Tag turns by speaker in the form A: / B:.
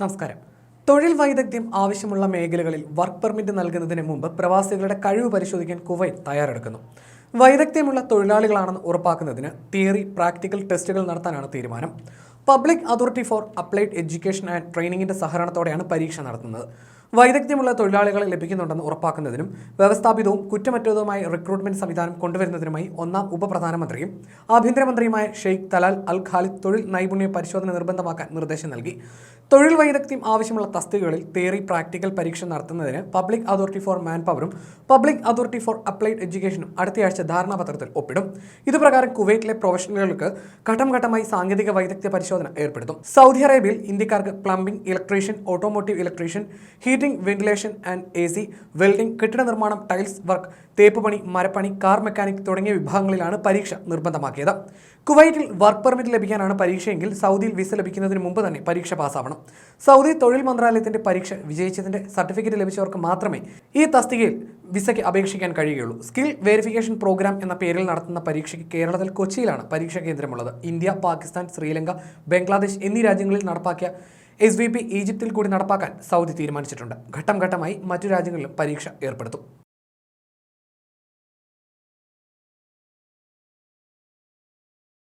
A: നമസ്കാരം. തൊഴിൽ വൈദഗ്ധ്യം ആവശ്യമുള്ള മേഖലകളിൽ വർക്ക് പെർമിറ്റ് നൽകുന്നതിന് മുമ്പ് പ്രവാസികളുടെ കഴിവ് പരിശോധിക്കാൻ കുവൈറ്റ് തയ്യാറെടുക്കുന്നു. വൈദഗ്ധ്യമുള്ള തൊഴിലാളികളാണെന്ന് ഉറപ്പാക്കുന്നതിന് തിയറി പ്രാക്ടിക്കൽ ടെസ്റ്റുകൾ നടത്താനാണ് തീരുമാനം. Public authority for applied education and ട്രെയിനിങ്ങിന്റെ സഹകരണത്തോടെയാണ് പരീക്ഷ നടത്തുന്നത്. വൈദഗ്ധ്യമുള്ള തൊഴിലാളികളെ ലഭിക്കുന്നുണ്ടെന്ന് ഉറപ്പാക്കുന്നതിനും വ്യവസ്ഥാപിതവും കുറ്റമറ്റതുമായ റിക്രൂട്ട്മെന്റ് സംവിധാനം കൊണ്ടുവരുന്നതിനുമായി ഒന്നാം ഉപപ്രധാനമന്ത്രിയും ആഭ്യന്തരമന്ത്രിയുമായ ഷെയ്ഖ് തലാൽ അൽ ഖാലിദ് തൊഴിൽ നൈപുണ്യ പരിശോധന നിർബന്ധമാക്കാൻ നിർദ്ദേശം നൽകി. തൊഴിൽ വൈദഗ്ധ്യം ആവശ്യമുള്ള തസ്തികകളിൽ തിയറി പ്രാക്ടിക്കൽ പരീക്ഷ നടത്തുന്നതിന് പബ്ലിക് അതോറിറ്റി ഫോർ മാൻ പവറും പബ്ലിക് അതോറിറ്റി ഫോർ അപ്ലൈഡ് എഡ്യൂക്കേഷനും അടുത്തയാഴ്ച ധാരണാപത്രത്തിൽ ഒപ്പിടും. ഇതുപ്രകാരം കുവൈറ്റിലെ പ്രൊഫഷണലുകൾക്ക് ഘട്ടം ഘട്ടമായി സാങ്കേതിക വൈദഗ്ധ്യ പരിശോധന ഏർപ്പെടുത്തും. സൗദി അറേബ്യയിൽ ഇന്ത്യക്കാർക്ക് plumbing electrician automotive electrician heating ventilation and A C welding കെട്ടിട നിർമ്മാണം ടൈൽസ് വർക്ക് തേപ്പുപണി മരപ്പണി കാർ മെക്കാനിക് തുടങ്ങിയ വിഭാഗങ്ങളിലാണ് പരീക്ഷ നിർബന്ധമാക്കിയത്. കുവൈറ്റിൽ വർക്ക് പെർമിറ്റ് ലഭിക്കാനാണ് പരീക്ഷയെങ്കിൽ സൗദിയിൽ വിസ ലഭിക്കുന്നതിന് മുമ്പ് തന്നെ പരീക്ഷ പാസ്സാവണം. സൗദി തൊഴിൽ മന്ത്രാലയത്തിന്റെ പരീക്ഷ വിജയിച്ചതിന്റെ സർട്ടിഫിക്കറ്റ് ലഭിച്ചവർക്ക് മാത്രമേ ഈ തസ്തികയിൽ വിസയ്ക്ക് അപേക്ഷിക്കാൻ കഴിയുകയുള്ളൂ. സ്കിൽ വെരിഫിക്കേഷൻ പ്രോഗ്രാം എന്ന പേരിൽ നടത്തുന്ന പരീക്ഷയ്ക്ക് കേരളത്തിൽ കൊച്ചിയിലാണ് പരീക്ഷാ കേന്ദ്രമുള്ളത്. ഇന്ത്യ പാകിസ്ഥാൻ ശ്രീലങ്ക ബംഗ്ലാദേശ് എന്നീ രാജ്യങ്ങളിൽ നടപ്പാക്കിയ എസ് വി പി ഈജിപ്തിൽ കൂടി നടപ്പാക്കാൻ സൗദി തീരുമാനിച്ചിട്ടുണ്ട്. ഘട്ടം ഘട്ടമായി മറ്റു രാജ്യങ്ങളിലും പരീക്ഷ ഏർപ്പെടുത്തും.